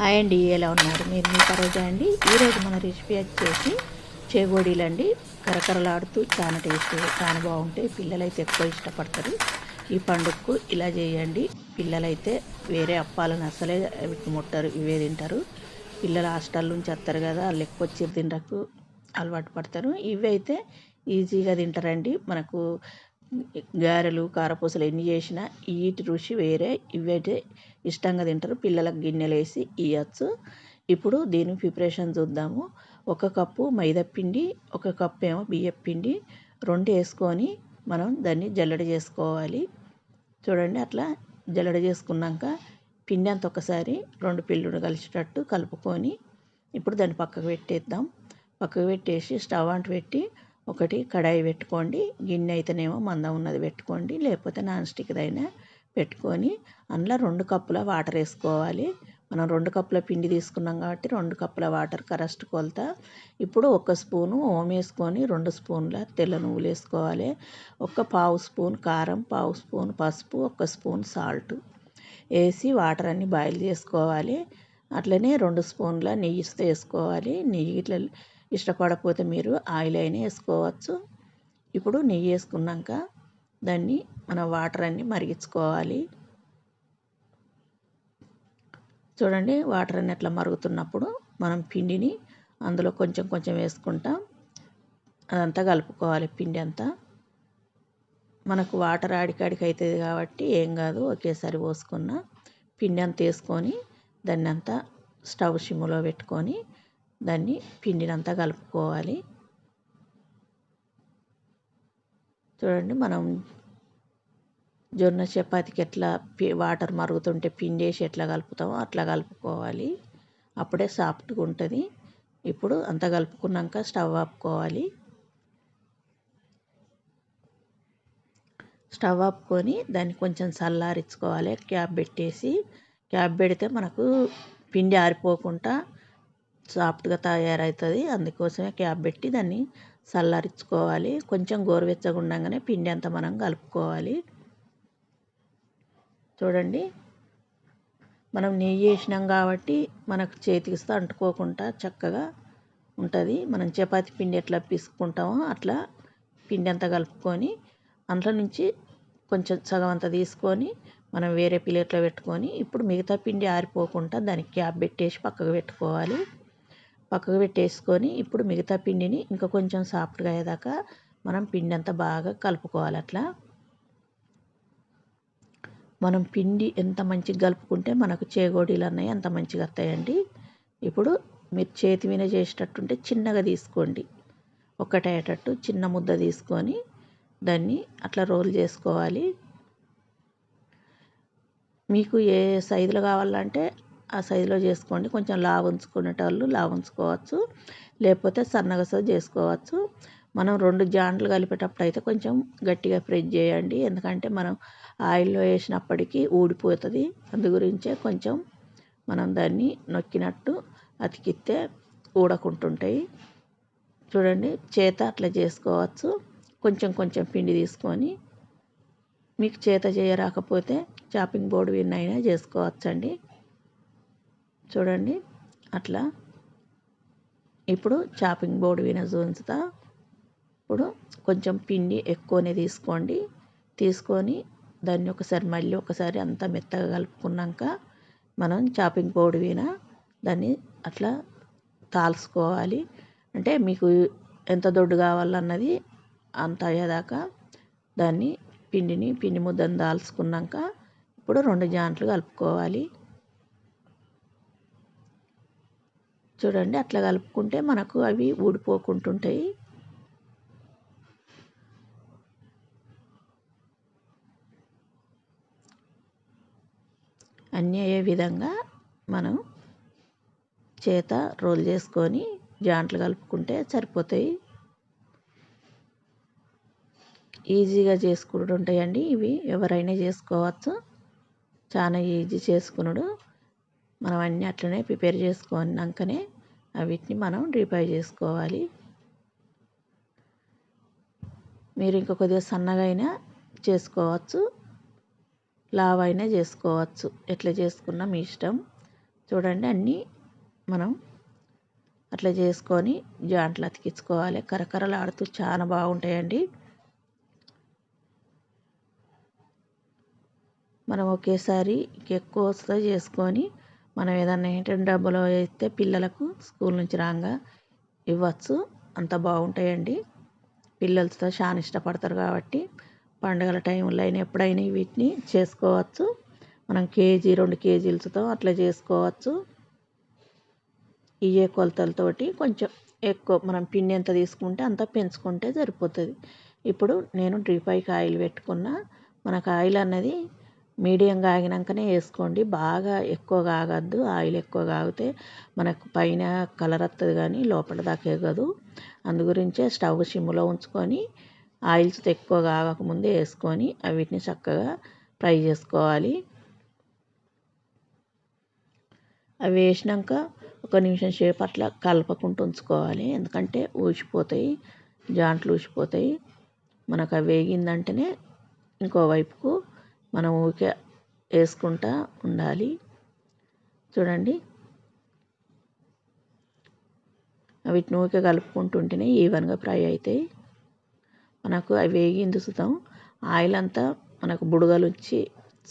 Hi అండి ఎలా ఉన్నారు? మీరు మీ పరోజా అండి. ఈరోజు మన రెసిపీ వచ్చేసి చేగోడీలు అండి కరకరలాడుతూ చాలా టేస్ట్ చాలా బాగుంటాయి. పిల్లలైతే ఎక్కువ ఇష్టపడతారు. ఈ పండుగకు ఇలా చేయండి. పిల్లలైతే వేరే అప్పాలను అసలే వీటిని ముట్టారు ఇవే తింటారు. పిల్లలు హాస్టల్ నుంచి వస్తారు కదా వాళ్ళు ఎక్కువ వచ్చి తినకు అలవాటు పడతారు. ఇవి అయితే ఈజీగా తింటారండి. మనకు గారెలు కారపూసలు ఎన్ని చేసినా వీటి రుచి వేరే ఇవైతే ఇష్టంగా తింటారు. పిల్లలకు గిన్నెలు వేసి ఇవ్వచ్చు ఇప్పుడు దీని ప్రిపరేషన్ చూద్దాము. ఒక కప్పు మైదా పిండి ఒక కప్పు ఏమో బియ్యం పిండి రెండు వేసుకొని మనం దాన్ని జల్లెడ చేసుకోవాలి. చూడండి అట్లా జల్లెడ చేసుకున్నాక పిండి అంత ఒకసారి రెండు పిల్లుడు కలిసేటట్టు కలుపుకొని ఇప్పుడు దాన్ని పక్కకు పెట్టేద్దాం. పక్కకు పెట్టేసి స్టవ్ అంటు పెట్టి ఒకటి కడాయి పెట్టుకోండి. గిన్నె అయితేనేమో మందం ఉన్నది పెట్టుకోండి. లేకపోతే నాన్ స్టిక్దైనా పెట్టుకొని అందులో రెండు కప్పుల వాటర్ వేసుకోవాలి. మనం రెండు కప్పుల పిండి తీసుకున్నాం కాబట్టి రెండు కప్పుల వాటర్ కరెక్ట్ కొలత. ఇప్పుడు ఒక స్పూను ఓం వేసుకొని రెండు స్పూన్ల తెల్ల నువ్వులు వేసుకోవాలి. ఒక పావు స్పూన్ కారం పావు స్పూన్ పసుపు ఒక స్పూన్ సాల్ట్ వేసి వాటర్ అన్ని బాయిల్ చేసుకోవాలి. అట్లనే రెండు స్పూన్ల నెయ్యి వేసుకోవాలి. నెయ్యి ఇట్లా ఇష్టపడకపోతే మీరు ఆయిల్ అయినా వేసుకోవచ్చు. ఇప్పుడు నెయ్యి వేసుకున్నాక దాన్ని మన వాటర్ అన్ని మరిగించుకోవాలి. చూడండి వాటర్ అన్ని అట్లా మరుగుతున్నప్పుడు మనం పిండిని అందులో కొంచెం కొంచెం వేసుకుంటాం. అదంతా కలుపుకోవాలి పిండి అంతా. మనకు వాటర్ ఆడికాడికి అవుతుంది కాబట్టి ఏం కాదు ఒకేసారి పోసుకున్న పిండి అంతా వేసుకొని దాన్ని అంతా స్టవ్ సిమ్లో పెట్టుకొని దాన్ని పిండినంతా కలుపుకోవాలి. చూడండి మనం జొన్న చపాతీకి ఎట్లా వాటర్ మరుగుతుంటే పిండి వేసి ఎట్లా కలుపుతామో అట్లా కలుపుకోవాలి. అప్పుడే సాఫ్ట్గా ఉంటుంది. ఇప్పుడు అంతా కలుపుకున్నాక స్టవ్ ఆపుకోవాలి. స్టవ్ ఆపుకొని దాన్ని కొంచెం చల్లారించుకోవాలి. క్యాప్ పెట్టేసి క్యాప్ పెడితే మనకు పిండి ఆరిపోకుండా సాఫ్ట్గా తయారవుతుంది అందుకోసమే క్యాప్ పెట్టి దాన్ని చల్లారించుకోవాలి కొంచెం గోరువెచ్చగా ఉండగానే పిండి అంతా మనం కలుపుకోవాలి. చూడండి. మనం నెయ్యి వేసినాం కాబట్టి మనకు చేతికి అంటుకోకుండా చక్కగా ఉంటుంది. మనం చపాతి పిండి ఎట్లా పిసుకుంటామో అట్లా పిండి అంతా కలుపుకొని అందులో నుంచి కొంచెం సగం అంతా తీసుకొని మనం వేరే ప్లేట్లో పెట్టుకొని ఇప్పుడు మిగతా పిండి ఆరిపోకుండా దానికి క్యాప్ పెట్టేసి పక్కకు పెట్టుకోవాలి. పక్కకు పెట్టేసుకొని ఇప్పుడు మిగతా పిండిని ఇంకా కొంచెం సాఫ్ట్గా అయ్యేదాకా మనం పిండి అంతా బాగా కలుపుకోవాలి అట్లా. మనం పిండి ఎంత మంచిగా కలుపుకుంటే మనకు చేగోడీలు అన్నవి అంత మంచిగా వస్తాయండి. ఇప్పుడు మీరు చేతి మీద చేసేటట్టుంటే చిన్నగా తీసుకోండి. ఒక్కటయ్యేటట్టు చిన్న ముద్ద తీసుకొని దాన్ని అట్లా రోల్ చేసుకోవాలి. మీకు ఏ సైజులో కావాలంటే ఆ సైజులో చేసుకోండి. కొంచెం లావు ఉంచుకునేటోళ్ళు లావు ఉంచుకోవచ్చు లేకపోతే సన్నగా సో చేసుకోవచ్చు. మనం రెండు జాండ్లు కలిపేటప్పుడు అయితే కొంచెం గట్టిగా ప్రెస్ చేయండి. ఎందుకంటే మనం ఆయిల్లో వేసినప్పటికీ ఊడిపోతుంది. అందు గురించే కొంచెం మనం దాన్ని నొక్కినట్టు అతికిస్తే ఊడకుంటుంటాయి. చూడండి చేత అట్లా చేసుకోవచ్చు. కొంచెం కొంచెం పిండి తీసుకొని మీకు చేత చేయరాకపోతే చాపింగ్ బోర్డు విన్నైనా చేసుకోవచ్చండి. చూడండి. అట్లా. ఇప్పుడు చాపింగ్ బోర్డు విన చూంచుతా ఇప్పుడు కొంచెం పిండి ఎక్కువనే తీసుకోండి. తీసుకొని దాన్ని ఒకసారి మళ్ళీ ఒకసారి అంతా మెత్తగా కలుపుకున్నాక మనం చాపింగ్ బోర్డు విన దాన్ని అట్లా తాల్చుకోవాలి. అంటే మీకు ఎంత దొడ్డు కావాలన్నది అంత అయ్యేదాకా దాన్ని పిండిని పిండి ముద్దను దాల్చుకున్నాక ఇప్పుడు రెండు జాంట్లు కలుపుకోవాలి. చూడండి అట్లా కలుపుకుంటే మనకు అవి ఊడిపోకుంటుంటాయి. అన్నీ అయ్యే విధంగా మనం చేత రోల్ చేసుకొని జాంట్లు కలుపుకుంటే సరిపోతాయి. ఈజీగా చేసుకుంటుంటాయండి ఇవి. ఎవరైనా చేసుకోవచ్చు. చాలా ఈజీ చేసుకున్నాడు. మనం అన్నీ అట్లనే ప్రిపేర్ చేసుకున్నాకనే వీటిని మనం డ్రీఫ్రై చేసుకోవాలి. మీరు ఇంకా కొద్దిగా సన్నగా అయినా చేసుకోవచ్చు. లావ్ అయినా చేసుకోవచ్చు. ఎట్లా చేసుకున్నా మీ ఇష్టం. చూడండి అన్నీ మనం అట్లా చేసుకొని జాంట్లు అతికించుకోవాలి. కరకరలాడుతూ చాలా బాగుంటాయండి. మనం ఒకేసారి ఎక్కువ వస్తా చేసుకొని మనం ఏదన్నా ఏంటంటే డబ్బులు వేస్తే పిల్లలకు స్కూల్ నుంచి రాగా ఇవ్వచ్చు. అంత బాగుంటాయండి. పిల్లలతో చాలా ఇష్టపడతారు కాబట్టి పండుగల టైంలో అయినా ఎప్పుడైనా వీటిని చేసుకోవచ్చు. మనం కేజీ రెండు కేజీలతో అట్లా చేసుకోవచ్చు. ఇవే కొలతలతోటి కొంచెం ఎక్కువ మనం పిండి ఎంత తీసుకుంటే అంత పెంచుకుంటే సరిపోతుంది. ఇప్పుడు నేను డ్రీపైకి ఆయిల్ పెట్టుకున్న. మనకు ఆయిల్ అన్నది మీడియంగా ఆగినాకనే వేసుకోండి. బాగా ఎక్కువ కాగద్దు ఆయిల్ ఎక్కువ ఆగితే మనకు పైన కలర్ వస్తుంది కానీ లోపల దాకా ఎగదు. అందు గురించే స్టవ్ సిమ్లో ఉంచుకొని ఆయిల్స్ ఎక్కువ ఆగకముందే వేసుకొని వీటిని చక్కగా ఫ్రై చేసుకోవాలి. అవి వేసినాక ఒక నిమిషం సేపు అట్లా కలపకుండా ఉంచుకోవాలి. ఎందుకంటే ఊసిపోతాయి జాంట్లు ఊసిపోతాయి. మనకు అవి వేగిందంటేనే ఇంకో వైపుకు మనం ఊరికే వేసుకుంటా ఉండాలి. చూడండి. వీటిని ఊరికే కలుపుకుంటుంటేనే ఈవెన్గా ఫ్రై అవుతాయి. మనకు అవి వేగింది సుతం ఆయిల్ అంతా మనకు బుడగలు వచ్చి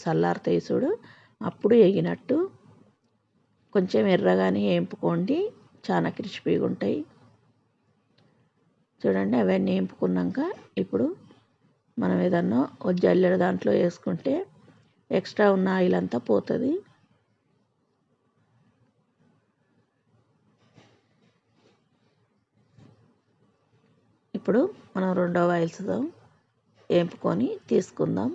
చల్లారుతాయి చూడు. అప్పుడు వేగినట్టు కొంచెం ఎర్రగానే వేపుకోండి. చాలా క్రిస్పీగా ఉంటాయి. చూడండి అవన్నీ వేపుకున్నాక ఇప్పుడు మనం ఏదన్నా జల్లెడ దాంట్లో వేసుకుంటే ఎక్స్ట్రా ఉన్న ఆయిల్ అంతా పోతుంది. ఇప్పుడు మనం రెండవ ఆయిల్స్తో వేపుకొని తీసుకుందాం.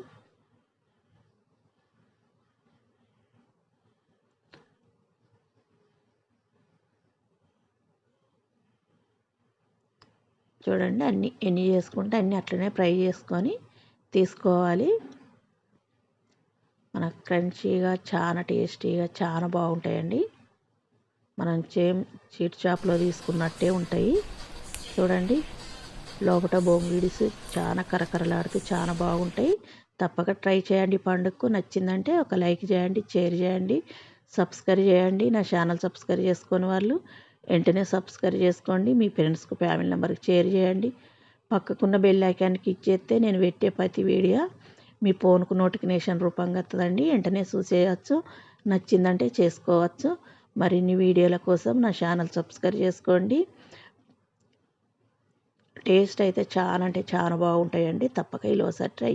చూడండి అన్ని ఎన్ని చేసుకుంటే అన్నీ అట్లనే ఫ్రై చేసుకొని తీసుకోవాలి. మన క్రంచీగా చాలా టేస్టీగా చాలా బాగుంటాయండి. మనం చేమ్ చీట్ షాప్లో తీసుకున్నట్టే ఉంటాయి. చూడండి లోపల బొంగిడిస్ చాలా కరకరలాడుతూ చాలా బాగుంటాయి. తప్పక ట్రై చేయండి పండుగకు. నచ్చిందంటే ఒక లైక్ చేయండి షేర్ చేయండి సబ్స్క్రైబ్ చేయండి. నా ఛానల్ సబ్స్క్రైబ్ చేసుకొని వాళ్ళు వెంటనే సబ్స్క్రైబ్ చేసుకోండి. మీ ఫ్రెండ్స్కి ఫ్యామిలీ నెంబర్కి షేర్ చేయండి. పక్కకున్న బెల్ ఐకాన్ క్లిక్ చేస్తే నేను పెట్టే ప్రతి వీడియో మీ ఫోన్కు నోటిఫికేషన్ రూపంగా వస్తుందండి. వెంటనే చూసేయచ్చు నచ్చిందంటే చేసుకోవచ్చు. మరిన్ని వీడియోల కోసం నా ఛానల్ సబ్స్క్రైబ్ చేసుకోండి. టేస్ట్ అయితే చాలా అంటే చాలా బాగుంటాయండి. తప్పక ఇలా ఒకసారి ట్రై